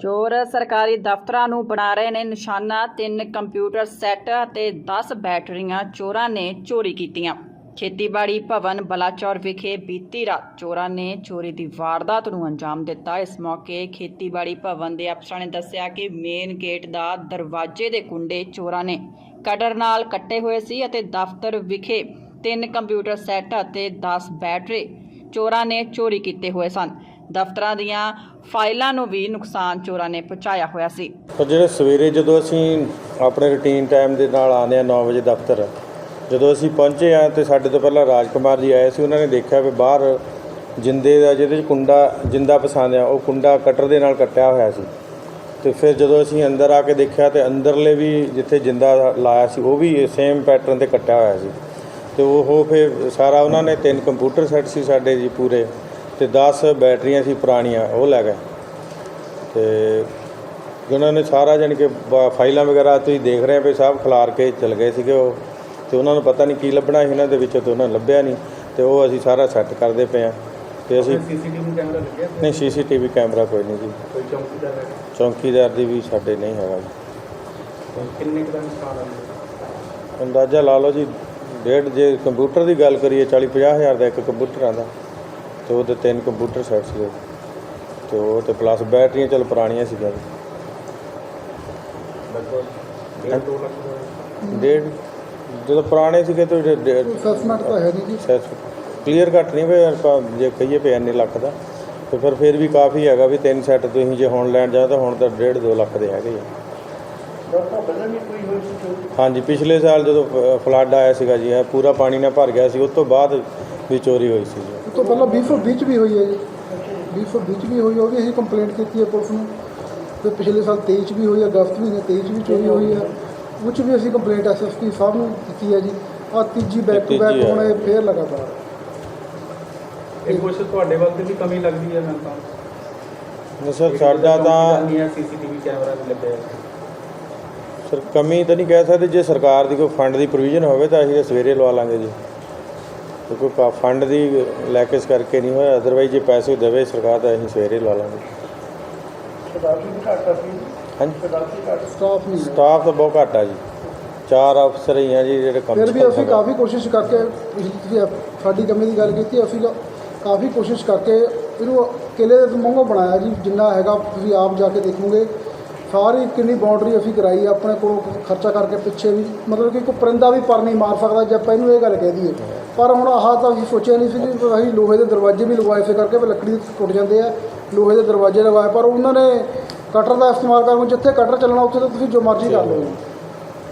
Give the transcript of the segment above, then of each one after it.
ਚੋਰ ਸਰਕਾਰੀ ਦਫ਼ਤਰਾਂ ਨੂੰ ਬਣਾ ਰਹੇ ਨੇ ਨਿਸ਼ਾਨਾ। ਤਿੰਨ ਕੰਪਿਊਟਰ ਸੈੱਟ ਅਤੇ 10 ਬੈਟਰੀਆਂ ਚੋਰਾਂ ਨੇ ਚੋਰੀ ਕੀਤੀਆਂ। ਖੇਤੀਬਾੜੀ ਭਵਨ ਬਲਾਚੌਰ ਵਿਖੇ ਬੀਤੀ ਰਾਤ ਚੋਰਾਂ ਨੇ ਚੋਰੀ ਦੀ ਵਾਰਦਾਤ ਨੂੰ ਅੰਜਾਮ ਦਿੱਤਾ। ਇਸ ਮੌਕੇ ਖੇਤੀਬਾੜੀ ਭਵਨ ਦੇ ਅਫਸਰਾਂ ਨੇ ਦੱਸਿਆ ਕਿ ਮੇਨ ਗੇਟ ਦਾ ਦਰਵਾਜ਼ੇ ਦੇ ਕੁੰਡੇ ਚੋਰਾਂ ਨੇ ਕਟਰ ਨਾਲ ਕੱਟੇ ਹੋਏ ਸੀ ਅਤੇ ਦਫ਼ਤਰ ਵਿਖੇ ਤਿੰਨ ਕੰਪਿਊਟਰ ਸੈੱਟ ਅਤੇ 10 ਬੈਟਰੀ ਚੋਰਾਂ ਨੇ ਚੋਰੀ ਕੀਤੇ ਹੋਏ ਸਨ। ਦਫ਼ਤਰਾਂ ਦੀਆਂ ਫਾਈਲਾਂ ਨੂੰ ਵੀ ਨੁਕਸਾਨ ਚੋਰਾਂ ਨੇ ਪਹੁੰਚਾਇਆ ਹੋਇਆ ਸੀ। ਪਰ ਜਿਹੜੇ ਸਵੇਰੇ ਜਦੋਂ ਅਸੀਂ ਆਪਣੇ ਰੁਟੀਨ ਟਾਈਮ ਦੇ ਨਾਲ ਆਉਂਦੇ ਆ 9 ਵਜੇ ਦਫ਼ਤਰ, ਜਦੋਂ ਅਸੀਂ ਪਹੁੰਚੇ ਆ ਤੇ ਸਾਡੇ ਤੋਂ ਪਹਿਲਾਂ ਰਾਜਕੁਮਾਰ ਜੀ ਆਏ ਸੀ, ਉਹਨਾਂ ਨੇ ਦੇਖਿਆ ਵੀ ਬਾਹਰ ਜਿੰਦੇ ਦਾ ਜਿਹਦੇ 'ਚ ਕੁੰਡਾ ਜਿੰਦਾ ਪਸੰਦ ਆ, ਉਹ ਕੁੰਡਾ ਕਟਰ ਦੇ ਨਾਲ ਕੱਟਿਆ ਹੋਇਆ ਸੀ। ਤੇ ਫਿਰ ਜਦੋਂ ਅਸੀਂ ਅੰਦਰ ਆ ਕੇ ਦੇਖਿਆ ਤੇ ਅੰਦਰਲੇ ਵੀ ਜਿੱਥੇ ਜਿੰਦਾ ਲਾਇਆ ਸੀ, ਉਹ ਵੀ ਸੇਮ ਪੈਟਰਨ ਤੇ ਕੱਟਿਆ ਹੋਇਆ ਸੀ। ਤੇ ਉਹ ਫਿਰ ਸਾਰਾ ਉਹਨਾਂ ਨੇ ਤਿੰਨ ਕੰਪਿਊਟਰ ਸੈੱਟ ਸੀ ਸਾਡੇ ਜੀ ਪੂਰੇ ਤੇ 10 ਬੈਟਰੀਆਂ ਸੀ ਪੁਰਾਣੀਆਂ ਉਹ ਲੈ ਗਏ। ਤੇ ਉਹਨਾਂ ਨੇ ਸਾਰਾ ਜਾਣੀ ਕਿ ਫਾਈਲਾਂ ਵਗੈਰਾ ਤੁਸੀਂ ਦੇਖ ਰਹੇ ਹੋ ਵੀ ਸਭ ਖਿਲਾਰ ਕੇ ਚਲ ਗਏ ਸੀਗੇ ਉਹ। ਤੇ ਉਹਨਾਂ ਨੂੰ ਪਤਾ ਨਹੀਂ ਕੀ ਲੱਭਣਾ ਸੀ ਇਹਨਾਂ ਦੇ ਵਿੱਚੋਂ ਤੇ ਉਹਨਾਂ ਲੱਭਿਆ ਨਹੀਂ ਤੇ ਉਹ ਅਸੀਂ ਸਾਰਾ ਸੈੱਟ ਕਰਦੇ ਪਏ ਆ ਤੇ ਅਸੀਂ ਸੀਸੀਟੀਵੀ ਕੈਮਰਾ ਲੱਗਿਆ ਨਹੀਂ ਸੀਸੀਟੀਵੀ ਕੈਮਰਾ ਕੋਈ ਨਹੀਂ ਜੀ। ਕੋਈ ਚੌਕੀਦਾਰ ਹੈ? ਚੌਂਕੀਦਾਰ ਦੀ ਵੀ ਸਾਡੇ ਨਹੀਂ ਹੈਗਾ ਜੀ। ਕਿੰਨੇ ਕੁ ਦਾ ਨੁਕਸਾਨ ਅੰਦਾਜ਼ਾ ਲਾ ਲਓ ਜੀ ਡੇਢ ਜੇ ਕੰਪਿਊਟਰ ਦੀ ਗੱਲ ਕਰੀਏ 40 50 ਹਜ਼ਾਰ ਦਾ ਇੱਕ ਕੰਪਿਊਟਰ ਆਂਦਾ ਤੇ ਉਹਦੇ ਤਿੰਨ ਕੰਪਿਊਟਰ ਸੈੱਟ ਸੀਗੇ ਤੇ ਉਹ ਤੇ ਪਲੱਸ ਬੈਟਰੀਆਂ ਚਲ ਪੁਰਾਣੀਆਂ ਸੀਗੀਆਂ। ਡੇਢ ਜਦੋਂ ਪੁਰਾਣੇ ਸੀਗੇ ਤੇ ਅਸੈਸਮੈਂਟ ਤਾਂ ਹੈ ਨਹੀਂ ਜੀ। ਕਲੀਅਰ ਕੱਟ ਨਹੀਂ ਵੀ ਆਪਾਂ ਜੇ ਕਹੀਏ ਵੀ ਇੰਨੇ ਲੱਖ ਦਾ। ਤੇ ਫਿਰ ਫਿਰ ਵੀ ਕਾਫੀ ਹੈਗਾ ਵੀ ਤਿੰਨ ਸੈੱਟ ਤੁਸੀਂ ਜੇ ਹੁਣ ਲੈਣ ਜਾਓ ਤਾਂ ਹੁਣ ਤਾਂ ਡੇਢ ਦੋ ਲੱਖ ਦੇ ਹੈਗੇ ਆ। ਡਾਕਟਰ ਪਹਿਲਾਂ ਵੀ ਕੋਈ ਹੋਈ ਸੀ ਹਾਂਜੀ ਪਿਛਲੇ ਸਾਲ ਜਦੋਂ ਫਲੱਡ ਆਇਆ ਸੀਗਾ ਜੀ ਇਹ ਪੂਰਾ ਪਾਣੀ ਨਾਲ ਭਰ ਗਿਆ ਸੀ ਉਸ ਤੋਂ ਬਾਅਦ ਵੀ ਚੋਰੀ ਹੋਈ ਸੀ ਜੀ। ਉਸ ਤੋਂ ਪਹਿਲਾਂ 2020 ਚ ਵੀ ਹੋਈ ਹੈ ਜੀ। 2020 ਚ ਵੀ ਹੋਈ ਉਹ ਵੀ ਅਸੀਂ ਕੰਪਲੇਂਟ ਕੀਤੀ ਹੈ ਪੁਲਿਸ ਨੂੰ। ਤੇ ਪਿਛਲੇ ਸਾਲ 23 ਚ ਵੀ ਹੋਈ ਹੈ ਅਗਸਤ ਮਹੀਨੇ 23 ਚ ਵੀ ਚੋਰੀ ਹੋਈ ਹੈ। ਉਹ 'ਚ ਵੀ ਅਸੀਂ ਕੰਪਲੇਂਟ ਐਸਐਸਪੀ ਸਾਹਿਬ ਨੂੰ ਕੀਤੀ ਹੈ ਜੀ। ਆ ਤੀਜੀ ਬੈਕ ਟੂ ਬੈਕ। ਹੁਣ ਇਹ ਫੇਰ ਲਗਾਤਾਰ। ਇਹ ਕੁਛ ਤੁਹਾਡੇ ਵੱਲ ਤੇ ਵੀ ਕਮੀ ਲੱਗਦੀ ਹੈ ਮੈਨੂੰ ਤਾਂ? ਸਰ ਸਾਡਾ ਤਾਂ ਸੀਸੀਟੀਵੀ ਕੈਮਰਾ ਵੀ ਲੱਗਿਆ ਹੈ ਸਰ ਕਮੀ ਤਾਂ ਨਹੀਂ ਕਹਿ ਸਕਦੇ ਜੇ ਸਰਕਾਰ ਦੀ ਕੋਈ ਫੰਡ ਦੀ ਪ੍ਰੋਵੀਜ਼ਨ ਹੋਵੇ ਤਾਂ ਅਸੀਂ ਤਾਂ ਸਵੇਰੇ ਲਵਾ ਲਾਂਗੇ ਜੀ। ਕਿਉਂਕਿ ਫੰਡ ਦੀ ਲੈ ਕੇ ਇਸ ਕਰਕੇ ਨਹੀਂ ਹੋਇਆ ਅਦਰਵਾਈਜ਼ ਜੇ ਪੈਸੇ ਦੇਵੇ ਸਰਕਾਰ ਤਾਂ ਅਸੀਂ ਸਵੇਰੇ ਲਵਾ ਲਾਂਗੇ। ਸਟਾਫ ਨਹੀਂ ਹੈ। ਸਟਾਫ ਤਾਂ ਬਹੁਤ ਘੱਟ ਆ ਜੀ। ਚਾਰ ਅਫਸਰ ਹੀ ਆ ਜੀ ਜਿਹੜੇ ਕੰਮ ਫਿਰ ਵੀ ਅਸੀਂ। ਕਾਫੀ ਕੋਸ਼ਿਸ਼ ਕਰਕੇ ਸਾਡੀ ਕਮੀ ਦੀ ਗੱਲ ਕੀਤੀ ਅਸੀਂ ਕਾਫੀ ਕੋਸ਼ਿਸ਼ ਕਰਕੇ ਇਹਨੂੰ ਕਿਲੇ ਦੇ ਮੰਗੋ ਬਣਾਇਆ ਜੀ ਜਿੰਨਾ ਹੈਗਾ ਤੁਸੀਂ ਆਪ ਜਾ ਕੇ ਦੇਖੋਗੇ। ਸਾਰੀ ਕਿੰਨੀ ਬਾਉਂਡਰੀ ਅਸੀਂ ਕਰਾਈ ਆ, ਆਪਣੇ ਕੋਲੋਂ ਖਰਚਾ ਕਰਕੇ ਪਿੱਛੇ ਵੀ, ਮਤਲਬ ਕਿ ਕੋਈ ਪਰਿੰਦਾ ਵੀ ਪਰ ਨਹੀਂ ਮਾਰ ਸਕਦਾ ਜੇ ਆਪਾਂ ਇਹਨੂੰ ਇਹ ਗੱਲ ਕਹਿ ਦਈਏ। ਪਰ ਹੁਣ ਆਹ ਤਾਂ ਅਸੀਂ ਸੋਚਿਆ ਨਹੀਂ ਸੀ ਕਿ ਅਸੀਂ ਲੋਹੇ ਦੇ ਦਰਵਾਜ਼ੇ ਵੀ ਲਗਵਾਏ ਸੀ ਕਰਕੇ ਵੀ ਲੱਕੜੀ ਟੁੱਟ ਜਾਂਦੇ ਆ, ਲੋਹੇ ਦੇ ਦਰਵਾਜ਼ੇ ਲਗਵਾਏ, ਪਰ ਉਹਨਾਂ ਨੇ ਕਟਰ ਦਾ ਇਸਤੇਮਾਲ ਕਰਕੇ ਜਿੱਥੇ ਕਟਰ ਚੱਲਣਾ, ਉੱਥੇ ਤਾਂ ਤੁਸੀਂ ਜੋ ਮਰਜ਼ੀ ਕਰ ਲਓ।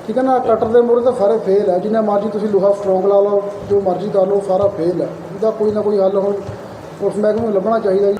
ਠੀਕ ਹੈ ਨਾ? ਕਟਰ ਦੇ ਮੂਹਰੇ ਤਾਂ ਸਾਰੇ ਫੇਲ ਹੈ ਜਿੰਨਾ ਮਰਜ਼ੀ ਤੁਸੀਂ ਲੋਹਾ ਸਟਰੋਂਗ ਲਾ ਲਓ, ਜੋ ਮਰਜ਼ੀ ਕਰ ਲਓ, ਸਾਰਾ ਫੇਲ ਹੈ ਉਹਦਾ ਕੋਈ ਨਾ ਕੋਈ ਹੱਲ ਹੁਣ ਉਸ ਮਹਿਕਮੇ ਨੂੰ ਲੱਭਣਾ ਚਾਹੀਦਾ ਜੀ।